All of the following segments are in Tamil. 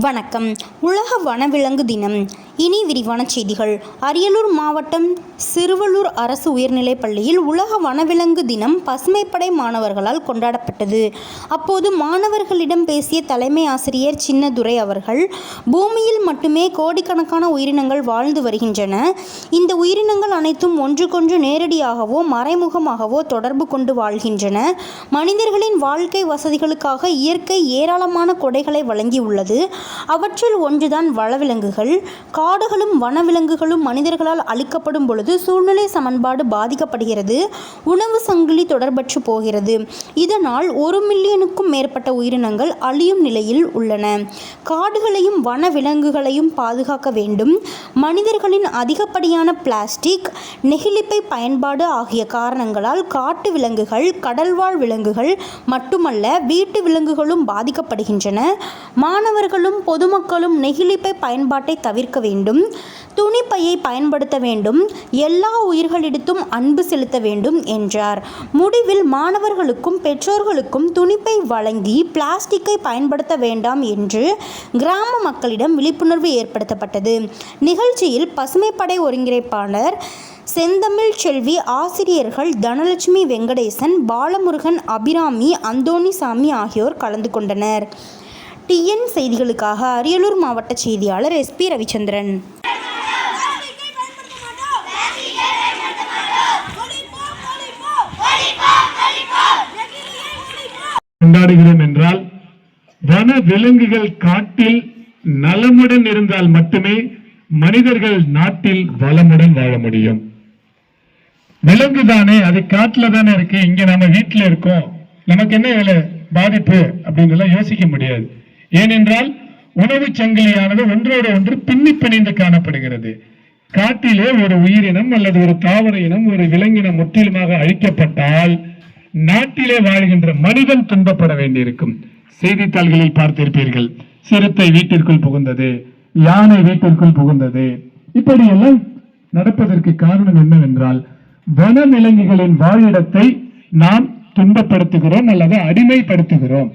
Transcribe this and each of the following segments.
வணக்கம். உலக வனவிலங்கு தினம். இனி விரிவான செய்திகள். அரியலூர் மாவட்டம் சிறுவலூர் அரசு உயர்நிலைப் பள்ளியில் உலக வனவிலங்கு தினம் பசுமைப்படை மாணவர்களால் கொண்டாடப்பட்டது. அப்போது மாணவர்களிடம் பேசிய தலைமை ஆசிரியர் சின்னதுரை அவர்கள் பூமியில் மட்டுமே கோடிக்கணக்கான உயிரினங்கள் வாழ்ந்து வருகின்றன. இந்த உயிரினங்கள் அனைத்தும் ஒன்றுக்கொன்று நேரடியாகவோ மறைமுகமாகவோ தொடர்பு கொண்டு வாழ்கின்றன. மனிதர்களின் வாழ்க்கை வசதிகளுக்காக இயற்கை ஏராளமான கொடைகளை வழங்கியுள்ளது. அவற்றில் ஒன்றுதான் வனவிலங்குகள் காடுகளும் வனவிலங்குகளும் மனிதர்களால் அழிக்கப்படும் பொழுது சூழ்நிலை சமன்பாடு பாதிக்கப்படுகிறது. உணவு சங்கிலி தொடர்பற்று போகிறது. இதனால் ஒரு மில்லியனுக்கும் மேற்பட்ட உயிரினங்கள் அழியும் நிலையில் உள்ளன. காடுகளையும் வனவிலங்குகளையும் பாதுகாக்க வேண்டும். மனிதர்களின் அதிகப்படியான பிளாஸ்டிக் நெகிழிப்பை பயன்பாடு ஆகிய காரணங்களால் காட்டு விலங்குகள் கடல்வாழ் விலங்குகள் மட்டுமல்ல வீட்டு விலங்குகளும் பாதிக்கப்படுகின்றன. மாணவர்களும் பொதுமக்களும் நெகிழிப்பை பயன்பாட்டை தவிர்க்க வேண்டும். துணிப்பையை பயன்படுத்த வேண்டும். எல்லா உயிர்களிடத்தும் அன்பு செலுத்த வேண்டும் என்றார். முடிவில் மாணவர்களுக்கும் பெற்றோர்களுக்கும் துணிப்பை வழங்கி பிளாஸ்டிக்கை பயன்படுத்த வேண்டாம் என்று கிராம மக்களிடம் விழிப்புணர்வு ஏற்படுத்தப்பட்டது. நிகழ்ச்சியில் பசுமைப்படை ஒருங்கிணைப்பாளர் செந்தமிழ் செல்வி ஆசிரியர்கள் தனலட்சுமி வெங்கடேசன் பாலமுருகன் அபிராமி அந்தோணிசாமி ஆகியோர் கலந்து கொண்டனர். டிஎன் செய்திகளுக்காக அரியலூர் மாவட்ட செய்தியாளர் எஸ்பி ரவிச்சந்திரன். கொண்டாடுகிறோம் என்றால் வன விலங்குகள் காட்டில் நலமுடன் இருந்தால் மட்டுமே மனிதர்கள் நாட்டில் வளமுடன் வாழ முடியும். விலங்கு தானே அது காட்டுல தானே இருக்கு இங்க நம்ம வீட்டுல இருக்கோம். நமக்கு என்ன வேலை பாதிப்பு அப்படின்னு எல்லாம் யோசிக்க முடியாது. ஏனென்றால் உணவு சங்கிலியானது ஒன்றோடு ஒன்று பின்னி பிணைந்து காணப்படுகிறது. காட்டிலே ஒரு உயிரினம் அல்லது ஒரு தாவர இனம் ஒரு விலங்கினம் முற்றிலுமாக அழிக்கப்பட்டால் நாட்டிலே வாழ்கின்ற மனிதன் துன்பப்பட வேண்டியிருக்கும். செய்தித்தாள்களில் பார்த்திருப்பீர்கள் சிறுத்தை வீட்டிற்குள் புகுந்தது யானை வீட்டிற்குள் புகுந்தது. இப்படியெல்லாம் நடப்பதற்கு காரணம் என்னவென்றால் வன விலங்குகளின் வாழிடத்தை நாம் துன்பப்படுத்துகிறோம் அல்லது அடிமைப்படுத்துகிறோம்.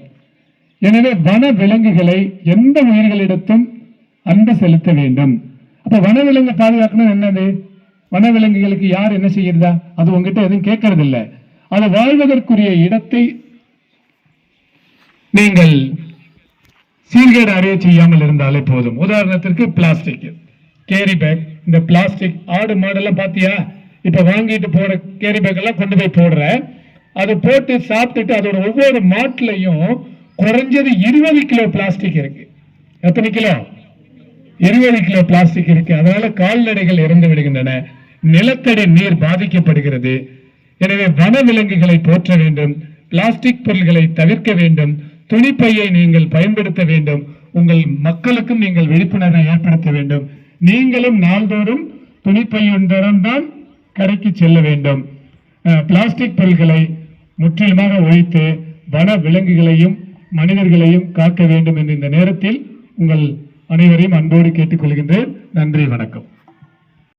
எனவே வன விலங்குகளை எந்த உயிர்களிடத்தும் அன்பு செலுத்த வேண்டும். அப்ப வனவிலங்கு பாதுகாக்கணும் என்னது? வனவிலங்குகளுக்கு யார் என்ன செய்யறதா? அது உங்ககிட்ட எதுவும் கேட்கறது இல்லை அது வாழ்வதற்குரிய இடத்தை நீங்கள் சீர்கேடு அடைய செய்யாமல் இருந்தாலே போதும். உதாரணத்திற்கு பிளாஸ்டிக். Carry bag. இந்த பிளாஸ்டிக் ஆடு மாடெல்லாம் பாத்தியா? இப்ப வாங்கிட்டு போற கேரி பேக் எல்லாம் கொண்டு போய் போடுற அதை போட்டு சாப்பிட்டுட்டு அதோட ஒவ்வொரு மாட்டுலயும் குறைஞ்சது இருபது கிலோ பிளாஸ்டிக் இருக்கு. எத்தனை கிலோ இருபது கிலோ பிளாஸ்டிக் இருக்கு. அதனால கால்நடைகள் இறந்து விடுகின்றன. நிலத்தடி நீர் பாதிக்கப்படுகிறது. எனவே வனவிலங்குகளை போற்ற வேண்டும். பிளாஸ்டிக் பொருள்களை தவிர்க்க வேண்டும். துணிப்பையை நீங்கள் பயன்படுத்த வேண்டும். உங்கள் மக்களுக்கும் நீங்கள் விழிப்புணர்வை ஏற்படுத்த வேண்டும். நீங்களும் நாள்தோறும் துணிப்பையுடன் தான் கடைக்கு செல்ல வேண்டும். பிளாஸ்டிக் பொருட்களை முற்றிலுமாக ஒழித்து வன விலங்குகளையும் மனிதர்களையும் காக்க வேண்டும் என்ற இந்த நேரத்தில் உங்கள் அனைவரையும் அன்போடு கேட்டுக்கொள்கின்றேன். நன்றி வணக்கம்.